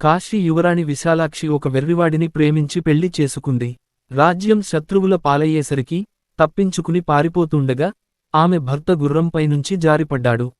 కాశీ యువరాణి విశాలాక్షి ఒక వెర్రివాడిని ప్రేమించి పెళ్ళి చేసుకుంది. రాజ్యం శత్రువుల పాలయ్యేసరికి తప్పించుకుని పారిపోతుండగా ఆమె భర్త గుర్రంపై నుంచి జారిపడ్డాడు.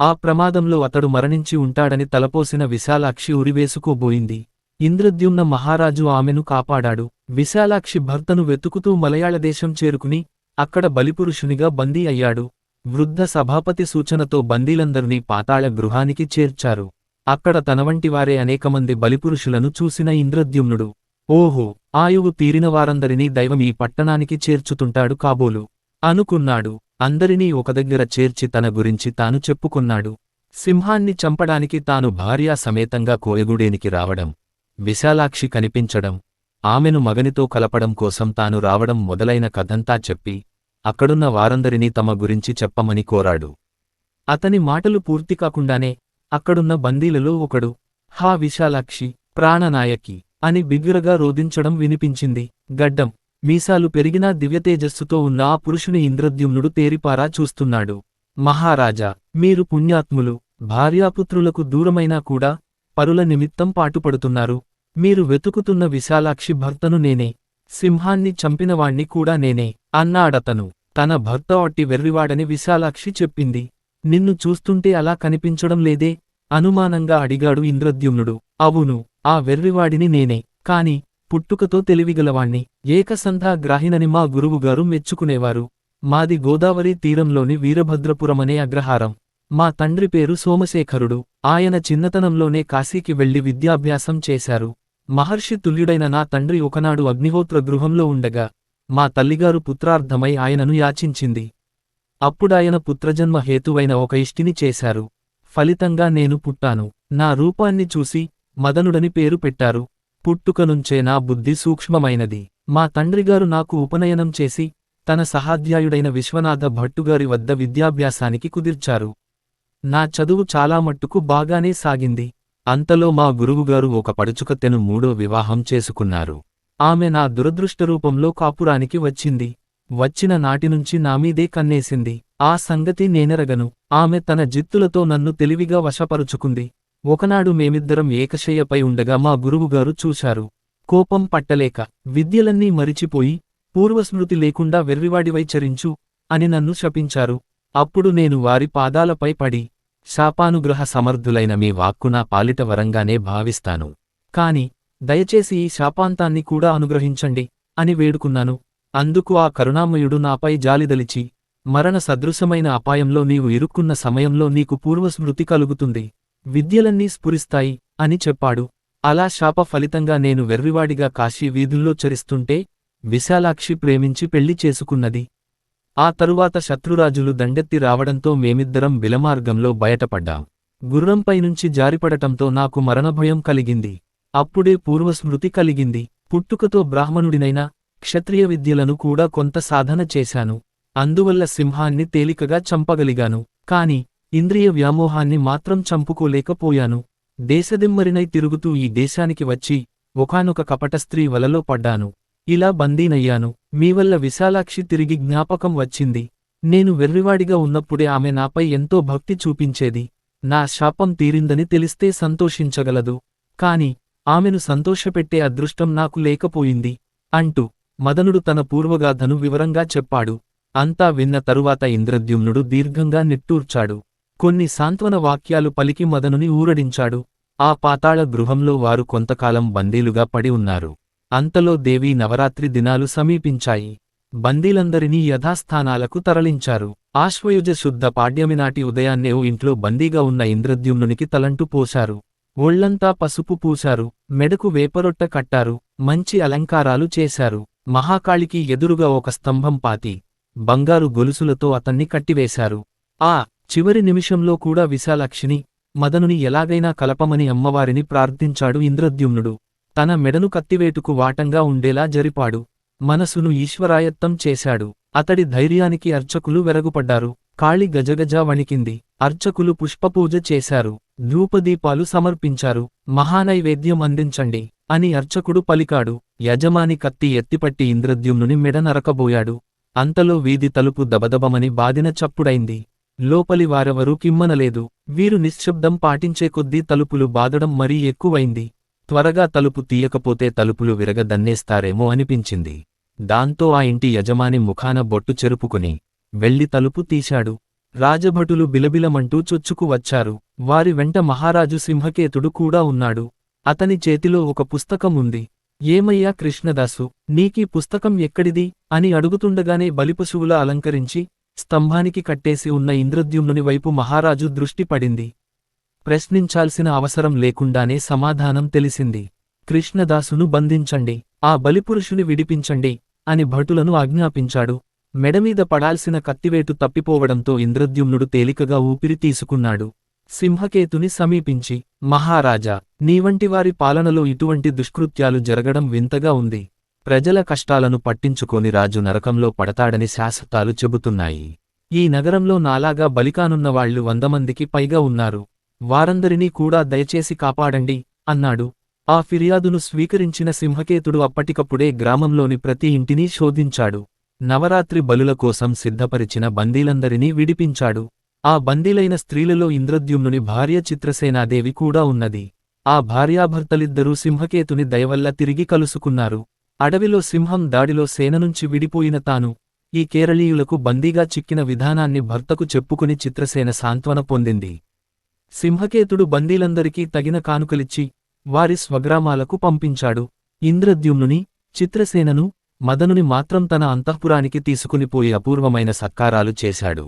ఆ ప్రమాదంలో అతడు మరణించి ఉంటాడని తలపోసిన విశాలాక్షి ఉరివేసుకోబోయింది. ఇంద్రద్యుమ్న మహారాజు ఆమెను కాపాడాడు. విశాలాక్షి భర్తను వెతుకుతూ మలయాళదేశం చేరుకుని అక్కడ బలిపురుషునిగా బందీ అయ్యాడు. వృద్ధ సభాపతి సూచనతో బందీలందరినీ పాతాళ గృహానికి చేర్చారు. అక్కడ తనవంటివారే అనేకమంది బలిపురుషులను చూసిన ఇంద్రద్యుమ్నుడు. ఓహో ఆయువు తీరిన వారందరినీ దైవం ఈ పట్టణానికి చేర్చుతుంటాడు కాబోలు. అనుకున్నాడు. అందరినీ ఒకదగ్గర చేర్చి తన గురించి తాను చెప్పుకున్నాడు. సింహాన్ని చంపడానికి తాను భార్యా సమేతంగా కోయగూడేనికి రావడం విశాలాక్షి కనిపించడం ఆమెను మగనితో కలపడం కోసం తాను రావడం మొదలైన కథంతా చెప్పి అక్కడున్న వారందరినీ తమ గురించి చెప్పమని కోరాడు. అతని మాటలు పూర్తి కాకుండానే అక్కడున్న బందీలలో ఒకడు హా విశాలాక్షి ప్రాణనాయకి అని బిగ్గురగా రోదించడం వినిపించింది. గడ్డం మీసాలు పెరిగినా దివ్యతేజస్సుతో ఉన్న ఆ పురుషుని ఇంద్రద్యుమ్నుడు తేరిపారా చూస్తున్నాడు. మహారాజా మీరు పుణ్యాత్ములు భార్యాపుత్రులకు దూరమైనా కూడా పరుల నిమిత్తం పాటుపడుతున్నారు. మీరు వెతుకుతున్న విశాలాక్షి భర్తను నేనే సింహాన్ని చంపినవాణ్ణి కూడా నేనే అన్నాడతను. తన భర్త అట్టి వెర్రివాడని విశాలాక్షి చెప్పింది. నిన్ను చూస్తుంటే అలా కనిపించడం లేదే అనుమానంగా అడిగాడు ఇంద్రద్యుమ్నుడు. అవును ఆ వెర్రివాడిని నేనే కాని పుట్టుకతో తెలివిగలవాణ్ణి ఏకసంధా గ్రాహినని మా గురువుగారు మెచ్చుకునేవారు. మాది గోదావరి తీరంలోని వీరభద్రపురమనే అగ్రహారం. మా తండ్రి పేరు సోమశేఖరుడు ఆయన చిన్నతనంలోనే కాశీకి వెళ్ళి విద్యాభ్యాసం చేశారు. మహర్షి తుల్యుడైన నా తండ్రి ఒకనాడు అగ్నిహోత్ర గృహంలో ఉండగా మా తల్లిగారు పుత్రార్థమై ఆయనను యాచించింది. అప్పుడాయన పుత్రజన్మ హేతువైన ఒక ఇష్టిని చేశారు. ఫలితంగా నేను పుట్టాను. నా రూపాన్ని చూసి మదనుడని పేరు పెట్టారు. పుట్టుకనుంచే నా బుద్ధి సూక్ష్మమైనది. మా తండ్రిగారు నాకు ఉపనయనం చేసి తన సహాధ్యాయుడైన విశ్వనాథ భట్టుగారి వద్ద విద్యాభ్యాసానికి కుదిర్చారు. నా చదువు చాలా మట్టుకు బాగానే సాగింది. అంతలో మా గురువుగారు ఒక పడుచుకత్తెను మూడో వివాహం చేసుకున్నారు. ఆమె నా దురదృష్టరూపంలో కాపురానికి వచ్చింది. వచ్చిన నాటినుంచి నామీదే కన్నేసింది. ఆ సంగతి నేనెరగను. ఆమె తన జిత్తులతో నన్ను తెలివిగా వశపరుచుకుంది. ఒకనాడు మేమిద్దరం ఏకశయ్యపై ఉండగా మా గురువుగారు చూశారు. కోపం పట్టలేక విద్యలన్నీ మరిచిపోయి పూర్వస్మృతి లేకుండా వెర్రివాడివై చరించు అని నన్ను శపించారు. అప్పుడు నేను వారి పాదాలపై పడి శాపానుగ్రహ సమర్థులైన మీ వాక్కు నా పాలిట వరంగానే భావిస్తాను. కాని దయచేసి ఈ శాపాంతాన్ని కూడా అనుగ్రహించండి అని వేడుకున్నాను. అందుకు ఆ కరుణామయుడు నాపై జాలిదలిచి మరణ సదృశమైన అపాయంలో నీవు ఇరుక్కున్న సమయంలో నీకు పూర్వస్మృతి కలుగుతుంది. విద్యలన్నీ స్ఫురిస్తాయి అని చెప్పాడు. అలా శాప ఫలితంగా నేను వెర్రివాడిగా కాశీ వీధుల్లో చరిస్తుంటే విశాలాక్షి ప్రేమించి పెళ్ళి చేసుకున్నది. ఆ తరువాత శత్రురాజులు దండెత్తి రావడంతో మేమిద్దరం బిలమార్గంలో బయటపడ్డాం. గుర్రంపైనుంచి జారిపడటంతో నాకు మరణభయం కలిగింది. అప్పుడే పూర్వస్మృతి కలిగింది. పుట్టుకతో బ్రాహ్మణుడినైనా క్షత్రియ విద్యలను కూడా కొంత సాధన చేశాను. అందువల్ల సింహాన్ని తేలికగా చంపగలిగాను. కాని ఇంద్రియ వ్యామోహాన్ని మాత్రం చంపుకోలేకపోయాను. దేశదిమ్మరినై తిరుగుతూ ఈ దేశానికి వచ్చి ఒకానొక కపట స్త్రీ వలలో పడ్డాను. ఇలా బందీనయ్యాను. మీవల్ల విశాలాక్షి తిరిగి జ్ఞాపకం వచ్చింది. నేను వెర్రివాడిగా ఉన్నప్పుడే ఆమె నాపై ఎంతో భక్తి చూపించేది. నా శాపం తీరిందని తెలిస్తే సంతోషించగలదు. కాని ఆమెను సంతోషపెట్టే అదృష్టం నాకు లేకపోయింది. అంటూ మదనుడు తన పూర్వగాథను వివరంగా చెప్పాడు. అంతా విన్న తరువాత ఇంద్రద్యుమ్నుడు దీర్ఘంగా నిట్టూర్చాడు. కొన్ని సాంత్వన వాక్యాలు పలికి మదనుని ఊరడించాడు. ఆ పాతాళ గృహంలో వారు కొంతకాలం బందీలుగా పడి ఉన్నారు. అంతలో దేవీ నవరాత్రి దినాలు సమీపించాయి. బందీలందరినీ యథాస్థానాలకు తరలించారు. ఆశ్వయుజ శుద్ధ పాడ్యమినాటి ఉదయాన్నే ఓ ఇంట్లో బందీగా ఉన్న ఇంద్రద్యుమ్నునికి తలంటు పోశారు. ఒళ్ళంతా పసుపు పూశారు. మెడకు వేపరొట్ట కట్టారు. మంచి అలంకారాలు చేశారు. మహాకాళికి ఎదురుగా ఒక స్తంభం పాతి బంగారు గొలుసులతో అతన్ని కట్టివేశారు. ఆ చివరి నిమిషంలో కూడా విశాలాక్షిని మదనుని ఎలాగైనా కలపమని అమ్మవారిని ప్రార్థించాడు ఇంద్రద్యుమ్నుడు. తన మెడను కత్తివేటుకు వాటంగా ఉండేలా జరిపాడు. మనసును ఈశ్వరాయత్తం చేశాడు. అతడి ధైర్యానికి అర్చకులు వెరగుపడ్డారు. కాళి గజగజ వణికింది. అర్చకులు పుష్పపూజ చేశారు. ధూపదీపాలు సమర్పించారు. మహానైవేద్యం అందించండి అని అర్చకుడు పలికాడు. యజమాని కత్తి ఎత్తిపట్టి ఇంద్రద్యుమ్నుని మెడ నరకబోయాడు. అంతలో వీధి తలుపు దబదబమని బాదిన చప్పుడైంది. లోపలి వారెవరూ కిమ్మనలేదు. వీరు నిశ్శబ్దం పాటించే కొద్దీ తలుపులు బాదడం మరీ ఎక్కువైంది. త్వరగా తలుపు తీయకపోతే తలుపులు విరగదన్నేస్తారేమో అనిపించింది. దాంతో ఆ ఇంటి యజమాని ముఖాన బొట్టు చెరుపుకుని వెళ్ళి తలుపు తీశాడు. రాజభటులు బిలబిలమంటూ చొచ్చుకు వచ్చారు. వారి వెంట మహారాజు సింహకేతుడు కూడా ఉన్నాడు. అతని చేతిలో ఒక పుస్తకం ఉంది ఏమయ్యా కృష్ణదాసు? నీకీ పుస్తకం ఎక్కడిది? అని అడుగుతుండగానే బలిపశువుల అలంకరించి స్తంభానికి కట్టేసి ఉన్న ఇంద్రద్యుమ్నుని వైపు మహారాజు దృష్టి పడింది. ప్రశ్నించాల్సిన అవసరం లేకుండానే సమాధానం తెలిసింది. కృష్ణదాసును బంధించండి ఆ బలిపురుషుని విడిపించండి అని భటులను ఆజ్ఞాపించాడు. మెడమీద పడాల్సిన కత్తివేటు తప్పిపోవడంతో ఇంద్రద్యుమ్నుడు తేలికగా ఊపిరి తీసుకున్నాడు. సింహకేతుని సమీపించి మహారాజా నీవంటివారి పాలనలో ఇటువంటి దుష్కృత్యాలు జరగడం వింతగా ఉంది. ప్రజల కష్టాలను పట్టించుకోని రాజు నరకంలో పడతాడని శాసతాలు చెబుతున్నాయి. ఈ నగరంలో నాలాగా బలికానున్నవాళ్ళు వంద వందమందికి పైగా ఉన్నారు. వారందరినీ కూడా దయచేసి కాపాడండి అన్నాడు. ఆ ఫిర్యాదును స్వీకరించిన సింహకేతుడు అప్పటికప్పుడే గ్రామంలోని ప్రతి ఇంటినీ శోధించాడు. నవరాత్రి బలుల కోసం సిద్ధపరిచిన బందీలందరినీ విడిపించాడు. ఆ బందీలైన స్త్రీలలో ఇంద్రద్యుమ్నుని భార్య చిత్రసేనాదేవి కూడా ఉన్నది. ఆ భార్యాభర్తలిద్దరూ సింహకేతుని దయవల్ల తిరిగి కలుసుకున్నారు. అడవిలో సింహం దాడిలో సేననుంచి విడిపోయిన తాను ఈ కేరళీయులకు బందీగా చిక్కిన విధానాన్ని భర్తకు చెప్పుకుని చిత్రసేన సాంత్వన పొందింది. సింహకేతుడు బందీలందరికీ తగిన కానుకలిచ్చి వారి స్వగ్రామాలకు పంపించాడు. ఇంద్రద్యుమ్నుని చిత్రసేనను మదనుని మాత్రం తన అంతఃపురానికి తీసుకునిపోయి అపూర్వమైన సత్కారాలు చేశాడు.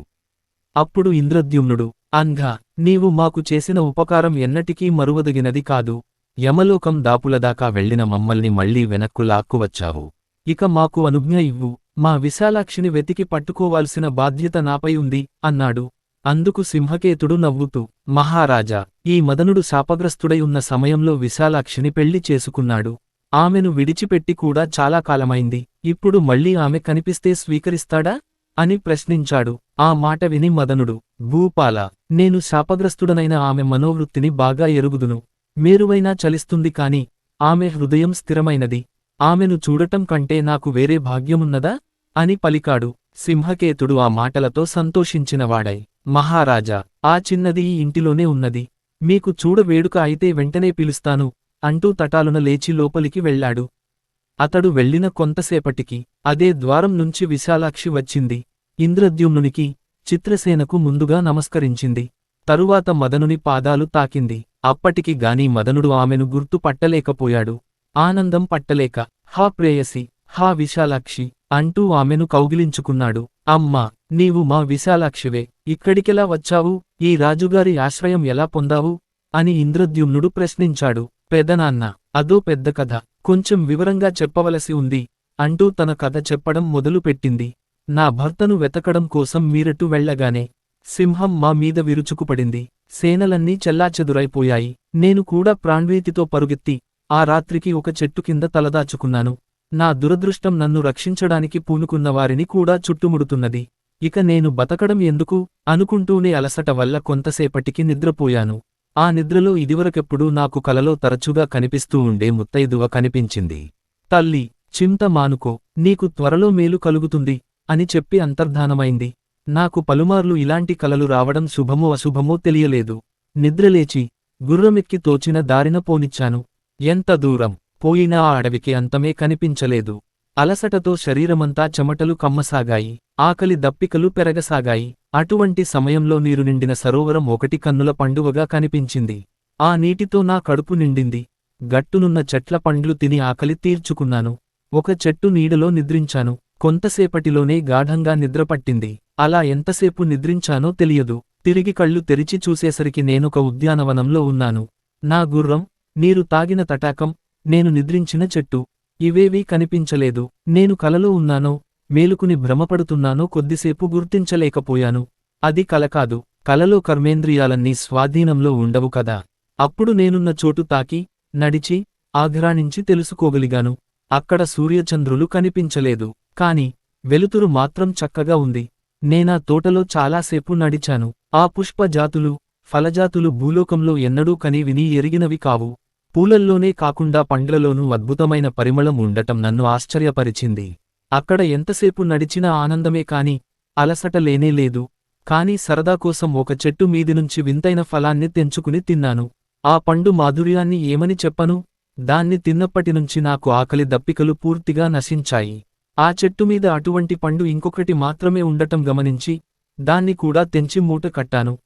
అప్పుడు ఇంద్రద్యుమ్నుడు అంఘ నీవు మాకు చేసిన ఉపకారం ఎన్నటికీ మరువదగినది కాదు. యమలోకం దాపులదాకా వెళ్ళిన మమ్మల్ని మళ్ళీ వెనక్కు లాక్కువచ్చావు. ఇక మాకు అనుజ్ఞ ఇవ్వు. మా విశాలాక్షిని వెతికి పట్టుకోవాల్సిన బాధ్యత నాపై ఉంది అన్నాడు. అందుకు సింహకేతుడు నవ్వుతూ మహారాజా ఈ మదనుడు శాపగ్రస్తుడై ఉన్న సమయంలో విశాలాక్షిని పెళ్ళి చేసుకున్నాడు. ఆమెను విడిచిపెట్టి కూడా చాలా కాలమైంది. ఇప్పుడు మళ్ళీ ఆమె కనిపిస్తే స్వీకరిస్తాడా? అని ప్రశ్నించాడు. ఆ మాట విని మదనుడు భూపాల నేను శాపగ్రస్తుడనైన ఆమె మనోవృత్తిని బాగా ఎరుగుదును. మేరువైనా చలిస్తుంది కాని ఆమె హృదయం స్థిరమైనది. ఆమెను చూడటం కంటే నాకు వేరే భాగ్యమున్నదా? అని పలికాడు. సింహకేతుడు ఆ మాటలతో సంతోషించినవాడై మహారాజా ఆ చిన్నది ఈ ఇంటిలోనే ఉన్నది. మీకు చూడ వేడుక అయితే వెంటనే పిలుస్తాను అంటూ తటాలున లేచి లోపలికి వెళ్ళాడు. అతడు వెళ్ళిన కొంతసేపటికి అదే ద్వారం నుంచి విశాలాక్షి వచ్చింది. ఇంద్రద్యుమ్నునికి చిత్రసేనకు ముందుగా నమస్కరించింది. తరువాత మదనుని పాదాలు తాకింది. అప్పటికి గాని మదనుడు ఆమెను గుర్తు పట్టలేకపోయాడు ఆనందం పట్టలేక హా ప్రేయసి హా విశాలాక్షి అంటూ ఆమెను కౌగిలించుకున్నాడు. అమ్మా నీవు మా విశాలాక్షివే ఇక్కడికెలా వచ్చావు? ఈ రాజుగారి ఆశ్రయం ఎలా పొందావు? అని ఇంద్రద్యుమ్నుడు ప్రశ్నించాడు. పెదనాన్న అదో పెద్ద కథ. కొంచెం వివరంగా చెప్పవలసి ఉంది అంటూ తన కథ చెప్పడం మొదలుపెట్టింది. నా భర్తను వెతకడం కోసం మీరటు వెళ్ళగానే సింహం మా మీద విరుచుకుపడింది. సేనలన్నీ చెల్లాచెదురైపోయాయి. నేను కూడా ప్రాణ్వీతితో పరుగెత్తి ఆ రాత్రికి ఒక చెట్టు కింద తలదాచుకున్నాను. నా దురదృష్టం నన్ను రక్షించడానికి పూనుకున్న వారిని కూడా చుట్టుముడుతున్నది. ఇక నేను బతకడం ఎందుకు? అనుకుంటూనే అలసట వల్ల కొంతసేపటికి నిద్రపోయాను. ఆ నిద్రలో ఇదివరకెప్పుడూ నాకు కలలో తరచుగా కనిపిస్తూ ఉండే ముత్తైదువ కనిపించింది. తల్లి చింత మానుకో నీకు త్వరలో మేలు కలుగుతుంది అని చెప్పి అంతర్ధానమైంది. నాకు పలుమార్లు ఇలాంటి కలలు రావడం శుభమో అశుభమో తెలియలేదు. నిద్రలేచి గుర్రమెక్కి తోచిన దారిన పోనిచ్చాను. ఎంత దూరం పోయినా ఆ అడవికి అంతమే కనిపించలేదు. అలసటతో శరీరమంతా చెమటలు కమ్మసాగాయి ఆకలి దప్పికలు పెరగసాగాయి. అటువంటి సమయంలో నీరు నిండిన సరోవరం ఒకటి కన్నుల పండువగా కనిపించింది. ఆ నీటితో నా కడుపు నిండింది. గట్టునున్న చెట్ల పండ్లు తిని ఆకలి తీర్చుకున్నాను. ఒక చెట్టు నీడలో నిద్రించాను. కొంతసేపటిలోనే గాఢంగా నిద్రపట్టింది. అలా ఎంతసేపు నిద్రించానో తెలియదు. తిరిగి కళ్ళు తెరిచి చూసేసరికి నేనొక ఉద్యానవనంలో ఉన్నాను. నా గుర్రం నీరు తాగిన తటాకం నేను నిద్రించిన చెట్టు. ఇవేవీ కనిపించలేదు. నేను కలలో ఉన్నానో మేలుకుని భ్రమపడుతున్నానో కొద్దిసేపు గుర్తించలేకపోయాను. అది కల కాదు కలలో కర్మేంద్రియాలన్నీ స్వాధీనంలో ఉండవు కదా. అప్పుడు నేనున్న చోటు తాకి నడిచి ఆఘ్రాణించి తెలుసుకోగలిగాను. అక్కడ సూర్యచంద్రులు కనిపించలేదు. కాని వెలుతురు మాత్రం చక్కగా ఉంది. నేనా తోటలో చాలాసేపు నడిచాను. ఆ పుష్పజాతులు ఫలజాతులు భూలోకంలో ఎన్నడూ కని విని ఎరిగినవి కావు. పూలల్లోనే కాకుండా పండ్లలోనూ అద్భుతమైన పరిమళం ఉండటం నన్ను ఆశ్చర్యపరిచింది. అక్కడ ఎంతసేపు నడిచినా ఆనందమే కాని అలసట లేనే లేదు. కాని సరదా కోసం ఒక చెట్టు మీది నుంచి వింతైన ఫలాన్ని తెంచుకుని తిన్నాను. ఆ పండు మాధుర్యాన్ని ఏమని చెప్పను? దాన్ని తిన్నప్పటినుంచి నాకు ఆకలి దప్పికలు పూర్తిగా నశించాయి. ఆ చెట్టు మీద అటువంటి పండు ఇంకొకటి మాత్రమే ఉండటం గమనించి దాన్ని కూడా తెంచి మూట కట్టాను.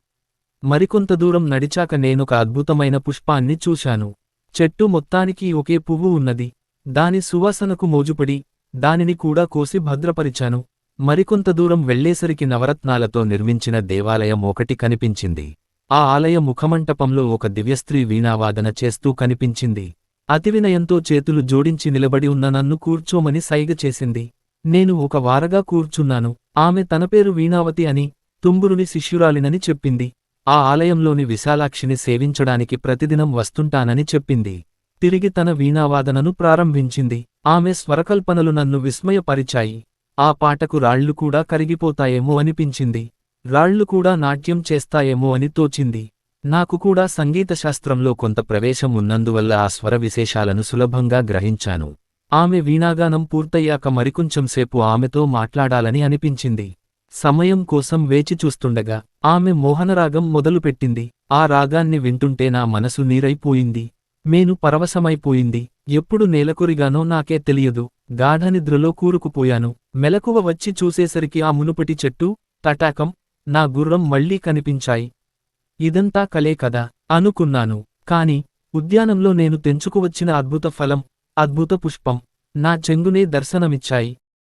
మరికొంత దూరం నడిచాక నేనొక అద్భుతమైన పుష్పాన్ని చూశాను. చెట్టు మొత్తానికి ఒకే పువ్వు ఉన్నది. దాని సువాసనకు మోజుపడి దానిని కూడా కోసి భద్రపరిచాను. మరికొంత దూరం వెళ్ళేసరికి నవరత్నాలతో నిర్మించిన దేవాలయం ఒకటి కనిపించింది. ఆ ఆలయ ముఖమంటపంలో ఒక దివ్యస్త్రీ వీణావాదన చేస్తూ కనిపించింది. అతివినయంతో చేతులు జోడించి నిలబడి ఉన్న నన్ను కూర్చోమని సైగ చేసింది. నేను ఒక వారగా కూర్చున్నాను. ఆమె తన పేరు వీణావతి అని తుంబురుని శిష్యురాలినని చెప్పింది. ఆ ఆలయంలోని విశాలాక్షిని సేవించడానికి ప్రతిదినం వస్తుంటానని చెప్పింది. తిరిగి తన వీణావాదనను ప్రారంభించింది. ఆమె స్వరకల్పనలు నన్ను విస్మయపరిచాయి. ఆ పాటకు రాళ్ళు కూడా కరిగిపోతాయేమో అనిపించింది. రాళ్ళు కూడా నాట్యం చేస్తాయేమో అని తోచింది. నాకు కూడా సంగీత శాస్త్రంలో కొంత ప్రవేశం ఉన్నందువల్ల ఆ స్వర విశేషాలను సులభంగా గ్రహించాను. ఆమె వీణాగానం పూర్తయ్యాక మరికొంచెంసేపు ఆమెతో మాట్లాడాలని అనిపించింది. సమయం కోసం వేచి చూస్తుండగా ఆమె మోహనరాగం మొదలుపెట్టింది. ఆ రాగాన్ని వింటుంటే నా మనసు నీరైపోయింది. మేను పరవశమైపోయింది. ఎప్పుడు నేలకొరిగానో నాకే తెలియదు. గాఢనిద్రలో కూరుకుపోయాను. మెలకువ వచ్చి చూసేసరికి ఆ మునుపటి చెట్టు తటాకం నా గుర్రం మళ్ళీ కనిపించాయి. ఇదంతా కలే కదా అనుకున్నాను. కాని ఉద్యానంలో నేను తెంచుకువచ్చిన అద్భుత ఫలం అద్భుత పుష్పం నా చెంగునే దర్శనమిచ్చాయి.